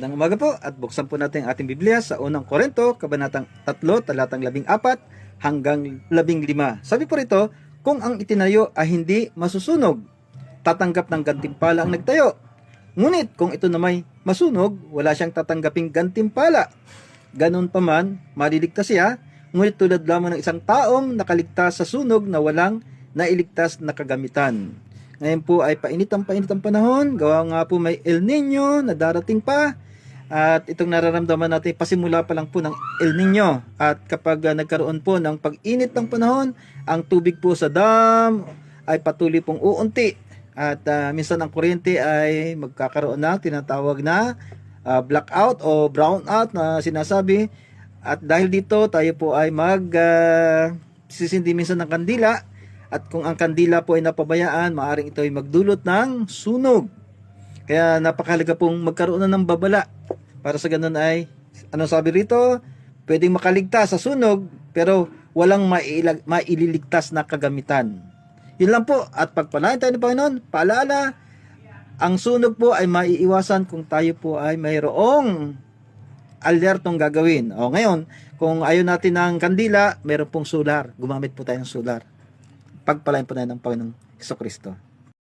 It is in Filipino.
Nang umaga po at buksan po natin ang ating Biblia sa unang Korento, kabanatang 3, talatang 14 hanggang 15. Sabi po rito, kung ang itinayo ay hindi masusunog, tatanggap ng gantimpala ang nagtayo. Ngunit kung ito na may masunog, wala siyang tatanggaping gantimpala. Ganon pa man, maliligtas siya, ngunit tulad lamang ng isang taong nakaligtas sa sunog na walang nailigtas na kagamitan. Ngayon po ay painit ang painit ang panahon, gawa nga po may El Nino na darating pa, at itong nararamdaman natin, pasimula pa lang po ng El Nino. At kapag ah, nagkaroon po ng pag-init ng panahon, ang tubig po sa dam ay patuloy pong uunti. At ah, minsan ang kuryente ay magkakaroon na tinatawag na ah, blackout o brownout na sinasabi. At dahil dito, tayo po ay mag ah, sisindi minsan ng kandila. At kung ang kandila po ay napabayaan, maaring ito ay magdulot ng sunog. Kaya napakahalaga pong magkaroon na ng babala. Para sa ganun ay, ano sabi rito? Pwedeng makaligtas sa sunog, pero walang mailag, maililigtas na kagamitan. Yun lang po. At pagpalain tayo ng Panginoon, paalala, ang sunog po ay maiiwasan kung tayo po ay mayroong alertong gagawin. O ngayon, kung ayaw natin ng kandila, meron pong solar. Gumamit po tayo ng solar. Pagpalain po tayo ng Panginoong Kristo.